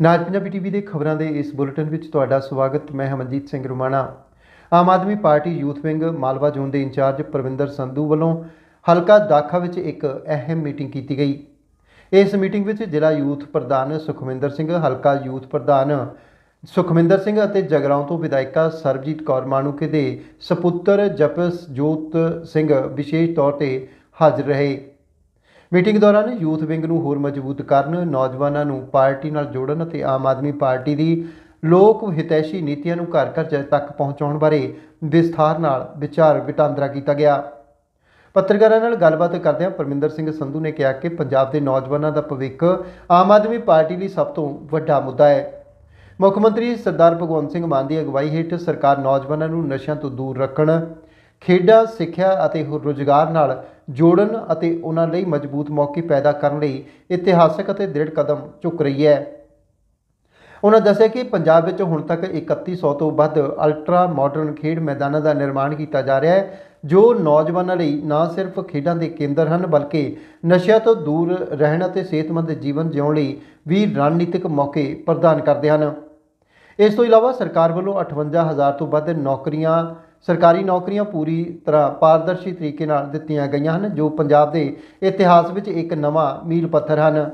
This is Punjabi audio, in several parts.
ਨਾਜ ਪੰਜਾਬੀ ਟੀਵੀ ਦੇ ਖਬਰਾਂ ਦੇ ਇਸ ਬੁਲੇਟਿਨ ਵਿੱਚ ਤੁਹਾਡਾ ਸਵਾਗਤ। ਮੈਂ Hamanjit Singh Rumana. Aam Aadmi party youth wing Malwa zone ਦੇ ਇੰਚਾਰਜ ਪ੍ਰਵਿੰਦਰ ਸੰਧੂ ਵੱਲੋਂ ਹਲਕਾ ਦਾਖਾ ਵਿੱਚ ਇੱਕ ਅਹਿਮ ਮੀਟਿੰਗ ਕੀਤੀ ਗਈ। ਇਸ ਮੀਟਿੰਗ ਵਿੱਚ ਜ਼ਿਲ੍ਹਾ ਯੂਥ ਪ੍ਰਧਾਨ ਸੁਖਵਿੰਦਰ ਸਿੰਘ, ਹਲਕਾ ਯੂਥ ਪ੍ਰਧਾਨ ਸੁਖਵਿੰਦਰ ਸਿੰਘ ਅਤੇ ਜਗਰਾਉਂ ਤੋਂ ਵਿਧਾਇਕਾ ਸਰਬਜੀਤ ਕੌਰ ਮਾਣੂਕੇ ਦੇ ਸਪੁੱਤਰ ਜਪਸ ਜੋਤ ਸਿੰਘ ਵਿਸ਼ੇਸ਼ ਤੌਰ ਤੇ ਹਾਜ਼ਰ ਰਹੇ। ਮੀਟਿੰਗ ਦੌਰਾਨ ਯੂਥ ਵਿੰਗ ਨੂੰ ਹੋਰ ਮਜ਼ਬੂਤ ਕਰਨ, ਨੌਜਵਾਨਾਂ ਨੂੰ ਪਾਰਟੀ ਨਾਲ ਜੋੜਨ ਅਤੇ ਆਮ ਆਦਮੀ ਪਾਰਟੀ ਦੀ ਲੋਕ ਹਿਤੈਸ਼ੀ ਨੀਤੀਆਂ ਨੂੰ ਘਰ ਘਰ ਤੱਕ ਪਹੁੰਚਾਉਣ ਬਾਰੇ ਵਿਸਥਾਰ ਨਾਲ ਵਿਚਾਰ ਵਟਾਂਦਰਾ ਕੀਤਾ ਗਿਆ। ਪੱਤਰਕਾਰਾਂ ਨਾਲ ਗੱਲਬਾਤ ਕਰਦਿਆਂ ਪਰਮਿੰਦਰ ਸਿੰਘ ਸੰਧੂ ਨੇ ਕਿਹਾ ਕਿ ਪੰਜਾਬ ਦੇ ਨੌਜਵਾਨਾਂ ਦਾ ਭਵਿੱਖ ਆਮ ਆਦਮੀ ਪਾਰਟੀ ਲਈ ਸਭ ਤੋਂ ਵੱਡਾ ਮੁੱਦਾ ਹੈ। ਮੁੱਖ ਮੰਤਰੀ ਸਰਦਾਰ ਭਗਵੰਤ ਸਿੰਘ ਮਾਨ ਦੀ ਅਗਵਾਈ ਹੇਠ ਸਰਕਾਰ ਨੌਜਵਾਨਾਂ ਨੂੰ ਨਸ਼ਿਆਂ ਤੋਂ ਦੂਰ ਰੱਖਣ ਖੇਡਾਂ, ਸਿੱਖਿਆ ਅਤੇ ਹੋਰ ਰੁਜ਼ਗਾਰ ਨਾਲ ਜੋੜਨ ਅਤੇ ਉਹਨਾਂ ਲਈ ਮਜ਼ਬੂਤ ਮੌਕੇ ਪੈਦਾ ਕਰਨ ਲਈ ਇਤਿਹਾਸਕ ਅਤੇ ਦ੍ਰਿੜ ਕਦਮ ਚੁੱਕ ਰਹੀ ਹੈ। ਉਹਨਾਂ ਦੱਸਿਆ ਕਿ ਪੰਜਾਬ ਵਿੱਚ ਹੁਣ ਤੱਕ 3100 ਤੋਂ ਵੱਧ ਅਲਟਰਾ ਮਾਡਰਨ ਖੇਡ ਮੈਦਾਨਾਂ ਦਾ ਨਿਰਮਾਣ ਕੀਤਾ ਜਾ ਰਿਹਾ ਹੈ, ਜੋ ਨੌਜਵਾਨਾਂ ਲਈ ਨਾ ਸਿਰਫ ਖੇਡਾਂ ਦੇ ਕੇਂਦਰ ਹਨ, ਬਲਕਿ ਨਸ਼ਿਆਂ ਤੋਂ ਦੂਰ ਰਹਿਣ ਅਤੇ ਸਿਹਤਮੰਦ ਜੀਵਨ ਜਿਉਣ ਲਈ ਵੀ ਰਣਨੀਤਿਕ ਮੌਕੇ ਪ੍ਰਦਾਨ ਕਰਦੇ ਹਨ। ਇਸ ਤੋਂ ਇਲਾਵਾ ਸਰਕਾਰ ਵੱਲੋਂ 58000 ਤੋਂ ਵੱਧ ਨੌਕਰੀਆਂ ਸਰਕਾਰੀ ਨੌਕਰੀਆਂ ਪੂਰੀ ਤਰ੍ਹਾਂ ਪਾਰਦਰਸ਼ੀ ਤਰੀਕੇ ਨਾਲ ਦਿੱਤੀਆਂ ਗਈਆਂ ਹਨ, ਜੋ ਪੰਜਾਬ ਦੇ ਇਤਿਹਾਸ ਵਿੱਚ ਇੱਕ ਨਵਾਂ ਮੀਲ ਪੱਥਰ ਹਨ।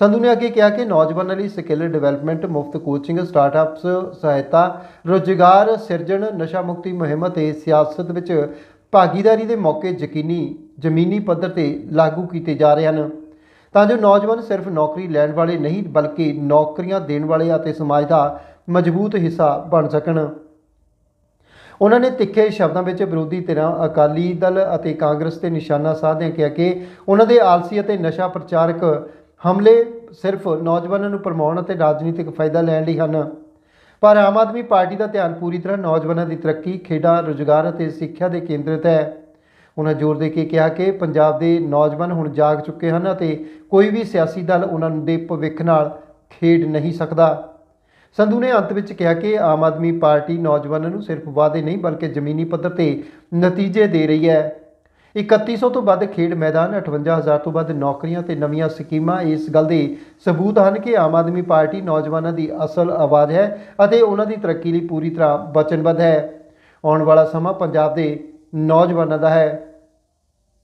ਸੰਧੂ ਨੇ ਅੱਗੇ ਕਿਹਾ ਕਿ ਨੌਜਵਾਨਾਂ ਲਈ ਸਕਿੱਲ ਡਿਵੈਲਪਮੈਂਟ, ਮੁਫਤ ਕੋਚਿੰਗ, ਸਟਾਰਟਅਪਸ, ਸਹਾਇਤਾ, ਰੋਜ਼ਗਾਰ, ਸਿਰਜਣ, ਨਸ਼ਾ ਮੁਕਤੀ ਮੁਹਿੰਮ ਤੇ ਸਿਆਸਤ ਵਿੱਚ ਭਾਗੀਦਾਰੀ ਦੇ ਮੌਕੇ ਯਕੀਨੀ ਜ਼ਮੀਨੀ ਪੱਧਰ ਤੇ ਲਾਗੂ ਕੀਤੇ ਜਾ ਰਹੇ ਹਨ। ਤਾਂ ਜੋ ਨੌਜਵਾਨ ਸਿਰਫ ਨੌਕਰੀ ਲੈਣ ਵਾਲੇ ਨਹੀਂ, ਬਲਕਿ ਨੌਕਰੀਆਂ ਦੇਣ ਵਾਲੇ ਅਤੇ ਸਮਾਜ ਦਾ ਮਜ਼ਬੂਤ ਹਿੱਸਾ ਬਣ ਸਕਣ। ਉਹਨਾਂ ਨੇ ਤਿੱਖੇ ਸ਼ਬਦਾਂ ਵਿੱਚ ਵਿਰੋਧੀ ਧਿਰਾਂ, ਅਕਾਲੀ ਦਲ ਅਤੇ ਕਾਂਗਰਸ ਤੇ ਨਿਸ਼ਾਨਾ ਸਾਧਦਿਆਂ ਕਿਹਾ ਕਿ ਉਹਨਾਂ ਦੇ ਆਲਸੀ ਅਤੇ ਨਸ਼ਾ ਪ੍ਰਚਾਰਕ ਹਮਲੇ ਸਿਰਫ ਨੌਜਵਾਨਾਂ ਨੂੰ ਭਰਮਾਉਣ ਅਤੇ ਰਾਜਨੀਤਿਕ ਫਾਇਦਾ ਲੈਣ ਲਈ ਹਨ। ਪਰ ਆਮ ਆਦਮੀ ਪਾਰਟੀ ਦਾ ਧਿਆਨ ਪੂਰੀ ਤਰ੍ਹਾਂ ਨੌਜਵਾਨਾਂ ਦੀ ਤਰੱਕੀ, ਖੇਡਾਂ, ਰੁਜ਼ਗਾਰ ਅਤੇ ਸਿੱਖਿਆ ਦੇ ਕੇਂਦਰਿਤ ਹੈ। ਉਹਨਾਂ ਜ਼ੋਰ ਦੇ ਕੇ ਕਿਹਾ ਕਿ ਪੰਜਾਬ ਦੇ ਨੌਜਵਾਨ ਹੁਣ ਜਾਗ ਚੁੱਕੇ ਹਨ ਅਤੇ ਕੋਈ ਵੀ ਸਿਆਸੀ ਦਲ ਉਹਨਾਂ ਦੇ ਭਵਿੱਖ ਨਾਲ ਖੇਡ ਨਹੀਂ ਸਕਦਾ। ਸੰਧੂ ਨੇ ਅੰਤ ਵਿੱਚ ਕਿਹਾ ਕਿ ਆਮ ਆਦਮੀ ਪਾਰਟੀ ਨੌਜਵਾਨਾਂ ਨੂੰ ਸਿਰਫ ਵਾਅਦੇ ਨਹੀਂ, ਬਲਕਿ ਜ਼ਮੀਨੀ ਪੱਧਰ ਤੇ ਨਤੀਜੇ ਦੇ ਰਹੀ ਹੈ। 3100 ਤੋਂ ਵੱਧ ਖੇਡ ਮੈਦਾਨ 58000 ਤੋਂ ਵੱਧ ਨੌਕਰੀਆਂ ਤੇ ਨਵੀਆਂ ਸਕੀਮਾਂ ਇਸ ਗੱਲ ਦੇ ਸਬੂਤ ਹਨ ਕਿ ਆਮ ਆਦਮੀ ਪਾਰਟੀ ਨੌਜਵਾਨਾਂ ਦੀ ਅਸਲ ਆਵਾਜ਼ ਹੈ ਅਤੇ ਉਹਨਾਂ ਦੀ ਤਰੱਕੀ ਲਈ ਪੂਰੀ ਤਰ੍ਹਾਂ ਵਚਨਬੱਧ ਹੈ। ਆਉਣ ਵਾਲਾ ਸਮਾਂ ਪੰਜਾਬ ਦੇ ਨੌਜਵਾਨਾਂ ਦਾ ਹੈ।